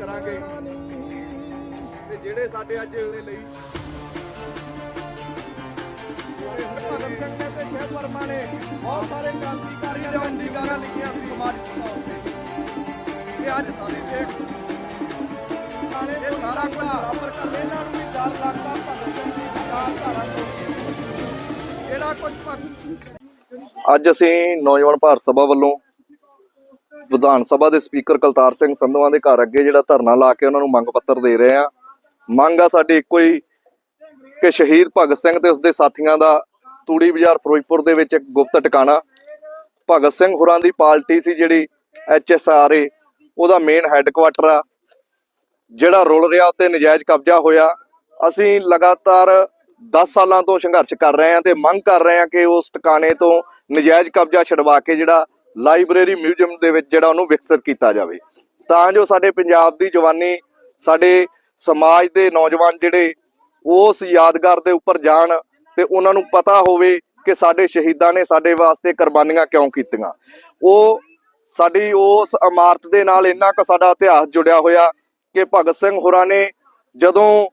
ਕਰਾਂਗੇ ਤੇ ਜਿਹੜੇ ਸਾਡੇ ਅੱਜ ਦੇ ਲਈ ਭਗਤ ਸਿੰਘ ਤੇ ਸ਼ੇਖ ਵਰਮਾ ਨੇ ਬਹੁਤ ਸਾਰੇ ਕ੍ਰਾਂਤੀਕਾਰੀਆਂ ਨੇ ਅੰਗੀਕਾਰਾਂ ਲਿਖੀਆਂ ਸੀ ਸਮਾਜ ਤੌਰ ਤੇ ਅੱਜ ਸਾਰੇ ਦੇਖ ਸਾਰੇ ਇਹ ਸਾਰਾ ਕੁਝ ਬਰਾਬਰ ਕਰ ਇਹਨਾਂ ਨੂੰ ਵੀ ਡਰ ਲੱਗਦਾ, ਭਗਤ ਸਿੰਘ ਦੀ ਵਿਚਾਰਧਾਰਾ ਤੋਂ ਜਿਹੜਾ ਕੁਝ ਅੱਜ ਅਸੀਂ ਨੌਜਵਾਨ ਭਾਰਤ ਸਭਾ ਵੱਲੋਂ ਵਿਧਾਨ ਸਭਾ ਦੇ ਸਪੀਕਰ ਕਲਤਾਰ ਸਿੰਘ ਸੰਧਵਾਂ ਦੇ ਘਰ ਅੱਗੇ ਜਿਹੜਾ ਧਰਨਾ ਲਾ ਕੇ ਉਹਨਾਂ ਨੂੰ ਮੰਗ ਪੱਤਰ ਦੇ ਰਹੇ ਆ ਮੰਗ ਆ ਸਾਡੀ ਇੱਕੋ ਹੀ ਕਿ ਸ਼ਹੀਦ ਭਗਤ ਸਿੰਘ ਤੇ ਉਸਦੇ ਸਾਥੀਆਂ ਦਾ ਤੂੜੀ ਬਾਜ਼ਾਰ ਫਿਰੋਜ਼ਪੁਰ ਦੇ ਵਿੱਚ ਇੱਕ ਗੁਪਤ ਟਿਕਾਣਾ। ਭਗਤ ਸਿੰਘ ਹੋਰਾਂ ਦੀ ਪਾਰਟੀ ਸੀ ਜਿਹੜੀ ਐਚਐਸਆਰਏ ਉਹਦਾ ਮੇਨ ਹੈੱਡਕੁਆਟਰ ਆ, ਜਿਹੜਾ ਰੁਲ ਰਿਹਾ ਉੱਤੇ ਨਜਾਇਜ਼ ਕਬਜ਼ਾ ਹੋਇਆ। ਅਸੀਂ ਲਗਾਤਾਰ 10 ਸਾਲਾਂ ਤੋਂ ਸੰਘਰਸ਼ ਕਰ ਰਹੇ ਹਾਂ ਤੇ ਮੰਗ ਕਰ ਰਹੇ ਹਾਂ ਕਿ ਉਸ ਟਿਕਾਣੇ ਤੋਂ ਨਜਾਇਜ਼ ਕਬਜ਼ਾ ਛਡਵਾ ਕੇ ਜਿਹੜਾ ਲਾਇਬ੍ਰੇਰੀ ਮਿਊਜ਼ੀਅਮ ਦੇ ਵਿੱਚ ਜਿਹੜਾ ਉਹਨੂੰ ਵਿਕਸਿਤ ਕੀਤਾ ਜਾਵੇ। ਤਾਂ ਜੋ ਸਾਡੇ ਪੰਜਾਬ ਦੀ ਜਵਾਨੀ, ਸਾਡੇ ਸਮਾਜ ਦੇ ਨੌਜਵਾਨ ਜਿਹੜੇ ਉਸ ਯਾਦਗਾਰ ਦੇ ਉੱਪਰ ਜਾਣ ਤੇ ਉਹਨਾਂ ਨੂੰ ਪਤਾ ਹੋਵੇ ਕਿ ਸਾਡੇ ਸ਼ਹੀਦਾਂ ਨੇ ਸਾਡੇ ਵਾਸਤੇ ਕੁਰਬਾਨੀਆਂ ਕਿਉਂ ਕੀਤੀਆਂ। ਉਹ ਸਾਡੀ ਉਸ ਇਮਾਰਤ ਦੇ ਨਾਲ ਇੰਨਾ ਕੁ ਸਾਡਾ ਇਤਿਹਾਸ ਜੁੜਿਆ ਹੋਇਆ ਕਿ ਭਗਤ ਸਿੰਘ ਹੋਰਾਂ ਨੇ ਜਦੋਂ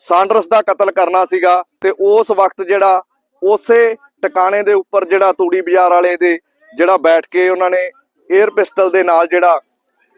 ਸਾਂਡਰਸ ਦਾ ਕਤਲ ਕਰਨਾ ਸੀਗਾ ਤੇ ਉਸ ਵਕਤ ਜਿਹੜਾ ਉਸੇ ਟਿਕਾਣੇ ਦੇ ਉੱਪਰ ਜਿਹੜਾ ਤੂੜੀ ਬਾਜ਼ਾਰ ਵਾਲੇ ਦੇ ਜਿਹੜਾ ਬੈਠ ਕੇ ਉਹਨਾਂ ਨੇ 에ਅਰ ਪਿਸਟਲ ਦੇ ਨਾਲ ਜਿਹੜਾ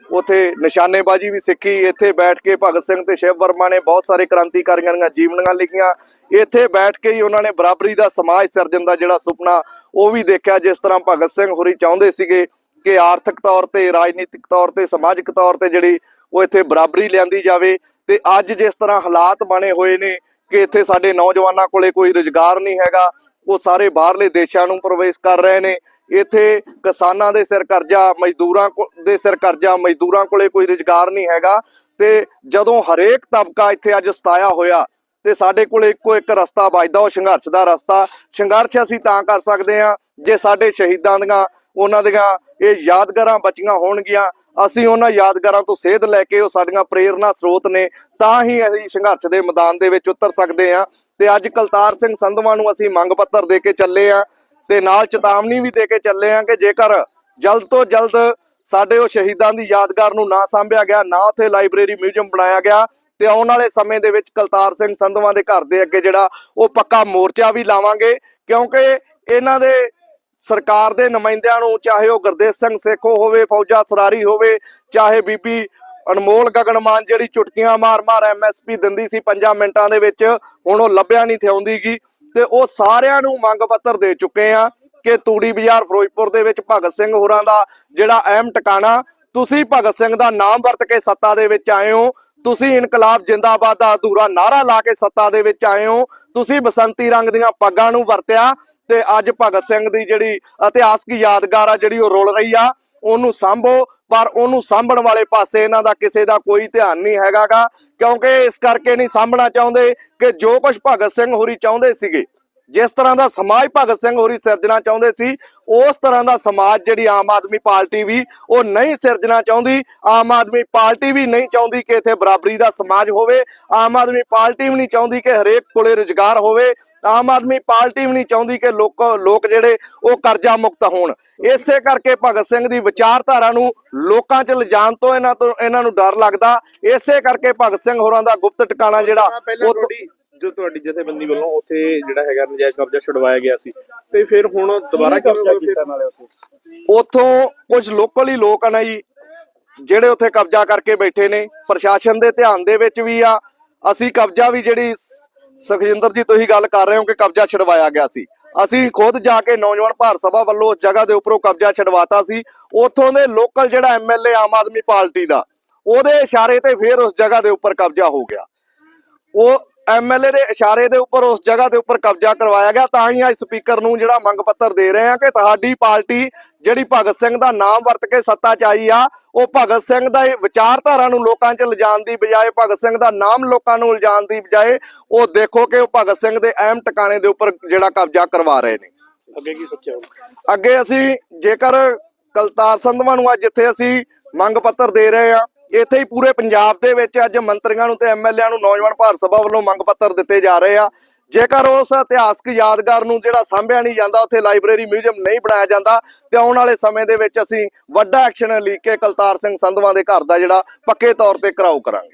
ਉਥੇ ਨਿਸ਼ਾਨੇਬਾਜ਼ੀ ਵੀ ਸਿੱਖੀ, ਇੱਥੇ ਬੈਠ ਕੇ ਭਗਤ ਸਿੰਘ ਤੇ ਸ਼ਿਵ ਵਰਮਾ ਨੇ ਬਹੁਤ ਸਾਰੇ ਕ੍ਰਾਂਤੀਕਾਰੀਆਂ ਦੀਆਂ ਜੀਵਨੀਆਂ ਲਿਖੀਆਂ, ਇੱਥੇ ਬੈਠ ਕੇ ਹੀ ਉਹਨਾਂ ਨੇ ਬਰਾਬਰੀ ਦਾ ਸਮਾਜ ਸਿਰਜਣ ਦਾ ਜਿਹੜਾ ਸੁਪਨਾ ਉਹ ਵੀ ਦੇਖਿਆ, ਜਿਸ ਤਰ੍ਹਾਂ ਭਗਤ ਸਿੰਘ ਹੋਰੀ ਚਾਹੁੰਦੇ ਸੀਗੇ ਕਿ ਆਰਥਿਕ ਤੌਰ ਤੇ, ਰਾਜਨੀਤਿਕ ਤੌਰ ਤੇ, ਸਮਾਜਿਕ ਤੌਰ ਤੇ ਜਿਹੜੀ ਉਹ ਇੱਥੇ ਬਰਾਬਰੀ ਲਿਆਂਦੀ ਜਾਵੇ ਤੇ ਅੱਜ ਜਿਸ ਤਰ੍ਹਾਂ ਹਾਲਾਤ ਬਣੇ ਹੋਏ ਨੇ ਕਿ ਇੱਥੇ ਸਾਡੇ ਨੌਜਵਾਨਾਂ ਕੋਲੇ ਕੋਈ ਰੁਜ਼ਗਾਰ ਨਹੀਂ ਹੈਗਾ, ਉਹ ਸਾਰੇ ਬਾਹਰਲੇ ਦੇਸ਼ਾਂ ਨੂੰ ਪ੍ਰਵੇਸ਼ ਕਰ ਰਹੇ ਨੇ। ਇੱਥੇ ਕਿਸਾਨਾਂ ਦੇ ਸਿਰ ਕਰਜ਼ਾ, ਮਜ਼ਦੂਰਾਂ ਕੋ- ਦੇ ਸਿਰ ਕਰਜ਼ਾ, ਮਜ਼ਦੂਰਾਂ ਕੋਲੇ ਕੋਈ ਰੁਜ਼ਗਾਰ ਨਹੀਂ ਹੈਗਾ ਤੇ ਜਦੋਂ ਹਰੇਕ ਤਬਕਾ ਇੱਥੇ ਅੱਜ ਸਤਾਇਆ ਹੋਇਆ ਤੇ ਸਾਡੇ ਕੋਲ ਇੱਕੋ ਇੱਕ ਰਸਤਾ ਵੱਜਦਾ ਉਹ ਸੰਘਰਸ਼ ਦਾ ਰਸਤਾ। ਸੰਘਰਸ਼ ਅਸੀਂ ਤਾਂ ਕਰ ਸਕਦੇ ਹਾਂ ਜੇ ਸਾਡੇ ਸ਼ਹੀਦਾਂ ਦੀਆਂ, ਉਹਨਾਂ ਦੀਆਂ ਇਹ ਯਾਦਗਾਰਾਂ ਬਚੀਆਂ ਹੋਣਗੀਆਂ। ਅਸੀਂ ਉਹਨਾਂ ਯਾਦਗਾਰਾਂ ਤੋਂ ਸੇਧ ਲੈ ਕੇ ਉਹ ਸਾਡੀਆਂ ਪ੍ਰੇਰਨਾ ਸਰੋਤ ਨੇ, ਤਾਂ ਹੀ ਅਸੀਂ ਸੰਘਰਸ਼ ਦੇ ਮੈਦਾਨ ਦੇ ਵਿੱਚ ਉਤਰ ਸਕਦੇ ਹਾਂ। ਤੇ ਅੱਜ ਕਲਤਾਰ ਸਿੰਘ ਸੰਧਵਾਂ ਨੂੰ ਅਸੀਂ ਮੰਗ ਪੱਤਰ ਦੇ ਕੇ ਚੱਲੇ ਆ ਤੇ ਨਾਲ ਚੇਤਾਵਨੀ ਵੀ ਦੇ ਕੇ ਚੱਲੇ ਆ ਕਿ ਜੇਕਰ ਜਲਦ ਤੋਂ ਜਲਦ ਸਾਡੇ ਉਹ ਸ਼ਹੀਦਾਂ ਦੀ ਯਾਦਗਾਰ ਨੂੰ ਨਾ ਸਾਂਭਿਆ ਗਿਆ, ਨਾ ਉੱਥੇ ਲਾਇਬ੍ਰੇਰੀ ਮਿਊਜ਼ੀਅਮ ਬਣਾਇਆ ਗਿਆ, ਤੇ ਆਉਣ ਵਾਲੇ ਸਮੇਂ ਦੇ ਵਿੱਚ ਕਲਤਾਰ ਸਿੰਘ ਸੰਧਵਾਂ ਦੇ ਘਰ ਦੇ ਅੱਗੇ ਜਿਹੜਾ ਉਹ ਪੱਕਾ ਮੋਰਚਾ ਵੀ ਲਾਵਾਂਗੇ। ਕਿਉਂਕਿ ਇਹਨਾਂ ਦੇ ਸਰਕਾਰ ਦੇ ਨੁਮਾਇੰਦਿਆਂ ਨੂੰ ਚਾਹੇ ਉਹ ਗੁਰਦੇਵ ਸਿੰਘ ਸੇਖੋ ਹੋਵੇ, ਫੌਜਾ ਸਰਾਰੀ ਹੋਵੇ, ਚਾਹੇ ਬੀਬੀ ਅਨਮੋਲ ਗਗਨਮਾਨ ਜਿਹੜੀ ਚੁਟਕੀਆਂ ਮਾਰ-ਮਾਰ ਐਮਐਸਪੀ ਦਿੰਦੀ ਸੀ 5 ਮਿੰਟਾਂ ਦੇ ਵਿੱਚ, ਹੁਣ ਉਹ ਲੱਭਿਆ ਨਹੀਂ ਥਿਆਉਂਦੀਗੀ ਤੇ ਉਹ ਸਾਰਿਆਂ ਨੂੰ ਮੰਗ ਪੱਤਰ ਦੇ ਚੁੱਕੇ ਆ ਕਿ ਤੂੜੀ ਬਾਜ਼ਾਰ ਫਿਰੋਜ਼ਪੁਰ ਦੇ ਵਿੱਚ ਭਗਤ ਸਿੰਘ ਹੋਰਾਂ ਦਾ ਜਿਹੜਾ ਅਹਿਮ ਟਿਕਾਣਾ, ਤੁਸੀਂ ਭਗਤ ਸਿੰਘ ਦਾ ਨਾਮ ਵਰਤ ਕੇ ਸੱਤਾ ਦੇ ਵਿੱਚ ਆਏ ਹੋ, ਤੁਸੀਂ ਇਨਕਲਾਬ ਜਿੰਦਾਬਾਦ ਦਾ ਅਧੂਰਾ ਨਾਰਾ ਲਾ ਕੇ ਸੱਤਾ ਦੇ ਵਿੱਚ ਆਏ ਹੋ, ਤੁਸੀਂ ਬਸੰਤੀ ਰੰਗ ਦੀਆਂ ਪੱਗਾਂ ਨੂੰ ਵਰਤਿਆ ਤੇ ਅੱਜ ਭਗਤ ਸਿੰਘ ਦੀ ਜਿਹੜੀ ਇਤਿਹਾਸਕ ਯਾਦਗਾਰ ਆ, ਜਿਹੜੀ ਉਹ ਰੁਲ ਰਹੀ ਆ, ਉਹਨੂੰ ਸਾਂਭੋ, ਪਰ ਉਹਨੂੰ ਸਾਂਭਣ ਵਾਲੇ ਪਾਸੇ ਇਹਨਾਂ ਦਾ ਕਿਸੇ ਦਾ ਕੋਈ ਧਿਆਨ ਨਹੀਂ ਹੈਗਾਗਾ, ਕਿਉਂਕਿ ਇਸ ਕਰਕੇ ਨਹੀਂ ਸਾਂਭਣਾ ਚਾਹੁੰਦੇ ਕਿ ਜੋ ਕੁਝ ਭਗਤ ਸਿੰਘ ਹੋਰੀ ਚਾਹੁੰਦੇ ਸੀਗੇ ਜਿਸ ਤਰ੍ਹਾਂ ਦਾ ਸਮਾਜ ਭਗਤ ਸਿੰਘ ਹੋਰੀ ਸਿਰਜਣਾ ਚਾਹੁੰਦੇ ਸੀ ਉਸ ਤਰ੍ਹਾਂ ਦਾ ਸਮਾਜ ਜਿਹੜੀ ਆਮ ਆਦਮੀ ਪਾਰਟੀ ਵੀ ਉਹ ਨਹੀਂ ਸਿਰਜਣਾ ਚਾਹੁੰਦੀ। ਆਮ ਆਦਮੀ ਪਾਰਟੀ ਵੀ ਨਹੀਂ ਚਾਹੁੰਦੀ ਕਿ ਇੱਥੇ ਬਰਾਬਰੀ ਦਾ ਸਮਾਜ ਹੋਵੇ। ਆਮ ਆਦਮੀ ਪਾਰਟੀ ਵੀ ਨਹੀਂ ਚਾਹੁੰਦੀ ਕਿ ਹਰੇਕ ਕੋਲੇ ਰੁਜ਼ਗਾਰ ਹੋਵੇ। ਆਮ ਆਦਮੀ ਪਾਰਟੀ ਵੀ ਨਹੀਂ ਚਾਹੁੰਦੀ ਕਿ ਲੋਕ ਲੋਕ ਜਿਹੜੇ ਉਹ ਕਰਜ਼ਾ ਮੁਕਤ ਹੋਣ। ਇਸੇ ਕਰਕੇ ਭਗਤ ਸਿੰਘ ਦੀ ਵਿਚਾਰਧਾਰਾ ਨੂੰ ਲੋਕਾਂ 'ਚ ਲਿਜਾਣ ਤੋਂ ਇਹਨਾਂ ਤੋਂ ਇਹਨਾਂ ਨੂੰ ਡਰ ਲੱਗਦਾ। ਇਸੇ ਕਰਕੇ ਭਗਤ ਸਿੰਘ ਹੋਰਾਂ ਦਾ ਗੁਪਤ ਟਿਕਾਣਾ ਜਿਹੜਾ ਉਹ ਜੋ ਤੁਹਾਡੀ ਜਥੇਬੰਦੀ ਵੱਲੋਂ ਉੱਥੇ ਜਿਹੜਾ ਹੈਗਾ ਨਜਾਇਜ਼ ਕਬਜ਼ਾ ਛੁਡਵਾਇਆ ਗਿਆ ਸੀ। ਤੇ ਫਿਰ ਹੁਣ ਦੁਬਾਰਾ ਕਬਜ਼ਾ ਕੀਤਾ ਨਾਲੇ ਉੱਥੇ? ਉਥੋਂ ਕੁਝ ਲੋਕਲ ਹੀ ਲੋਕ ਆ ਨਾ ਜੀ ਜਿਹੜੇ ਉੱਥੇ ਕਬਜ਼ਾ ਕਰਕੇ ਬੈਠੇ ਨੇ। ਪ੍ਰਸ਼ਾਸਨ ਦੇ ਧਿਆਨ ਦੇ ਵਿੱਚ ਵੀ ਆ। ਅਸੀਂ ਕਬਜ਼ਾ ਵੀ ਜਿਹੜੀ ਸੁਖਜਿੰਦਰ ਜੀ ਤੁਸੀਂ ਗੱਲ ਕਰ ਰਹੇ ਹੋ ਕਿ ਕਬਜ਼ਾ ਛਡਵਾਇਆ ਗਿਆ ਸੀ। ਅਸੀਂ ਖੁਦ ਜਾ ਕੇ ਨੌਜਵਾਨ ਭਾਰਤ ਸਭਾ ਵੱਲੋਂ ਉਸ ਜਗ੍ਹਾ ਦੇ ਉੱਪਰੋਂ ਕਬਜ਼ਾ ਛਡਵਾਤਾ ਸੀ। ਉਥੋਂ ਦੇ ਲੋਕਲ ਜਿਹੜਾ ਐਮਐਲਏ ਆਮ ਆਦਮੀ ਪਾਰਟੀ ਦਾ ਉਹਦੇ ਇਸ਼ਾਰੇ ਤੇ ਫਿਰ ਉਸ ਜਗ੍ਹਾ ਦੇ ਉੱਪਰ ਕਬਜ਼ਾ ਹੋ ਗਿਆ। ਉਹ ਐਮਐਲਏ ਦੇ ਇਸ਼ਾਰੇ ਦੇ ਉੱਪਰ ਉਸ ਜਗ੍ਹਾ ਦੇ ਉੱਪਰ ਕਬਜ਼ਾ ਕਰਵਾਇਆ ਗਿਆ। ਤਾਂ ਹੀ ਅੱਜ ਸਪੀਕਰ ਨੂੰ ਜਿਹੜਾ ਮੰਗ ਪੱਤਰ ਦੇ ਰਹੇ ਆ ਕਿ ਤੁਹਾਡੀ ਪਾਰਟੀ ਜਿਹੜੀ ਭਗਤ ਸਿੰਘ ਦਾ ਨਾਮ ਵਰਤ ਕੇ ਸੱਤਾ 'ਚ ਆਈ ਆ ਉਹ ਭਗਤ ਸਿੰਘ ਦਾ ਇਹ ਵਿਚਾਰਧਾਰਾ ਨੂੰ ਲੋਕਾਂ 'ਚ ਲਿਜਾਣ ਦੀ ਬਜਾਏ ਭਗਤ ਸਿੰਘ ਦਾ ਨਾਮ ਲੋਕਾਂ ਨੂੰ ਲਿਜਾਣ ਦੀ ਬਜਾਏ ਉਹ ਦੇਖੋ ਕਿ ਉਹ ਭਗਤ ਸਿੰਘ ਦੇ ਅਹਿਮ ਟਿਕਾਣੇ ਦੇ ਉੱਪਰ ਜਿਹੜਾ ਕਬਜ਼ਾ ਕਰਵਾ ਰਹੇ ਨੇ। ਅੱਗੇ ਕੀ ਸੋਚਿਆ ਅੱਗੇ ਅਸੀਂ ਜੇਕਰ ਕਲਤਾਰ ਸੰਧਵਾਂ ਨੂੰ ਅੱਜ ਜਿੱਥੇ ਅਸੀਂ ਮੰਗ ਪੱਤਰ ਦੇ ਰਹੇ ਆ ਇੱਥੇ ਹੀ ਪੂਰੇ ਪੰਜਾਬ ਦੇ ਵਿੱਚ ਅੱਜ ਮੰਤਰੀਆਂ ਨੂੰ ਤੇ ਐਮਐਲਏਆਂ ਨੂੰ ਨੌਜਵਾਨ ਭਾਰਤ ਸਭਾ ਵੱਲੋਂ ਮੰਗ ਪੱਤਰ ਦਿੱਤੇ ਜਾ ਰਹੇ ਆ। ਜੇਕਰ ਉਸ ਇਤਿਹਾਸਕ ਯਾਦਗਾਰ ਨੂੰ ਜਿਹੜਾ ਸਾਂਭਿਆ ਨਹੀਂ ਜਾਂਦਾ, ਉੱਥੇ ਲਾਇਬ੍ਰੇਰੀ ਮਿਊਜ਼ੀਅਮ ਨਹੀਂ ਬਣਾਇਆ ਜਾਂਦਾ, ਤੇ ਆਉਣ ਵਾਲੇ ਸਮੇਂ ਦੇ ਵਿੱਚ ਅਸੀਂ ਵੱਡਾ ਐਕਸ਼ਨ ਲੀਕ ਕੇ ਕਲਤਾਰ ਸਿੰਘ ਸੰਧਵਾਂ ਦੇ ਘਰ ਦਾ ਜਿਹੜਾ ਪੱਕੇ ਤੌਰ ਤੇ ਘਰਾਓ ਕਰਾਂਗੇ।